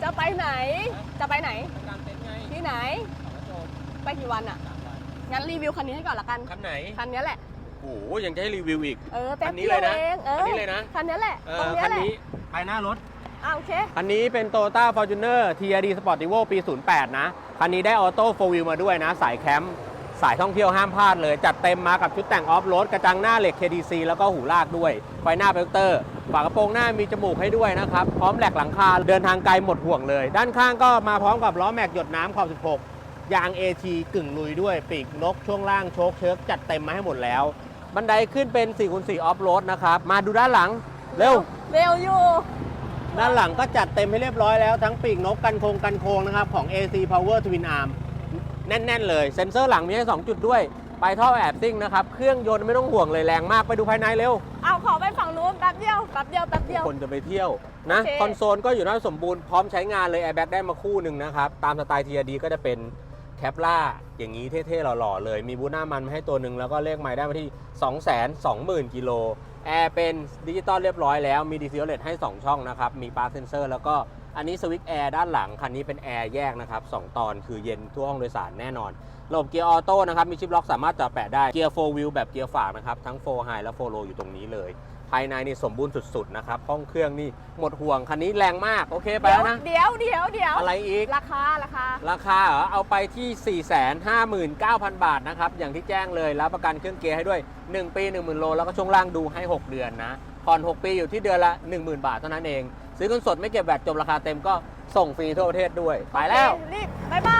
ไหน จะไปไหน การเต็นท์ไงที่ไหนสองกระจกไปกี่วันอะสามวันงั้นรีวิวคันนี้ให้ก่อนละกัน คันไหนคันนี้แหละ โอ้โหยังจะให้รีวิวอีก เออแป๊บคันนี้เดียวเลยนะ เอง เออคันนี้เลยนะคันนี้แหละ เอตรงอเนี้ยคันแหละนี้ภายหน้ารถ อ่าโอเคคันนี้เป็น Toyota Fortuner TRD Sportivo ปี 08 นะ คันนี้ได้ออโต้โฟวิลมาด้วยนะ สายแคมป์ สายท่องเที่ยวห้ามพลาดเลย จัดเต็มมากับชุดแต่งออฟโรดกระจังหน้าเหล็ก KDC แล้วก็หูลากด้วย ไฟหน้าเบลเตอร์ ฝากระโปรงหน้ามีจมูกให้ด้วยนะครับ พร้อมแหลกหลังคาเดินทางไกลหมดห่วงเลย ด้านข้างก็มาพร้อมกับล้อแม็กหยดน้ำขอบ 16 ยาง AT กึ่งลุยด้วย ปีกนกช่วงล่างโชคเชิร์กจัดเต็มมาให้หมดแล้ว บันไดขึ้นเป็น4คูณ4ออฟโรดนะครับมาดูด้านหลังเร็วเร็วอยู่ด้านหลังก็จัดเต็มให้เรียบร้อยแล้วทั้งปีกนกกันโคงกันโคงนะครับของ AC Power Twin Arm แน่น ๆ เลยเซ็นเซอร์หลังมีให้2จุดด้วยไปท่อแอบซิ่งนะครับ เครื่องยนต์ไม่ต้องห่วงเลยแรงมากไปดูภายในเร็วเอาขอไปฝั่งนู้นแป๊บเดียวแป๊บเดียวแป๊บเดียวคนจะไปเที่ยวนะโอเค คอนโซลก็อยู่น่าสมบูรณ์พร้อมใช้งานเลยแอร์แบ็กได้มาคู่หนึ่งนะครับ ตามสไตล์ TRD ก็จะเป็นแคปล่าอย่างนี้เท่ๆหล่อๆเลย มีบูทหน้ามันมาให้ตัวหนึ่งแล้วก็เลขไมล์ได้มาที่ 220,000กิโลแอร์เป็นดิจิตอลเรียบร้อยแล้วมีดีเซลเลตให้ 2 ช่องนะครับมีปาร์เซนเซอร์แล้วก็ อันนี้สวิตช์แอร์ด้านหลัง คันนี้เป็นแอร์แยกนะครับ2ตอนคือเย็นทั่วห้องโดยสารแน่นอนระบบเกียร์ออโต้นะครับ มีชิปล็อกสามารถจับแปะได้ เกียร์4 wheel แบบเกียร์ฝากนะครับ ทั้ง4 high และ4 low อยู่ตรงนี้เลย ภายในนี่สมบูรณ์สุดๆนะครับ ห้องเครื่องนี่หมดห่วง คันนี้แรงมาก โอเคไปแล้วนะ เดี๋ยวเดี๋ยวเดี๋ยวอะไรอีก ราคา ราคา ราคาเหรอ เอาไปที่ 459,000 บาทนะครับ อย่างที่แจ้งเลยรับประกันเครื่องเกียร์ให้ด้วย 1 ปี 10,000 โล แล้วก็ช่วงล่างดูให้ 6 เดือนนะผ่อน 6 ปีอยู่ที่เดือนละ 10,000 บาทเท่านั้นเอง ซื้อเงินสดไม่เก็บแบตจบราคาเต็มก็ส่งฟรีทั่วประเทศด้วย ไปแล้ว รีบบ๊ายบาย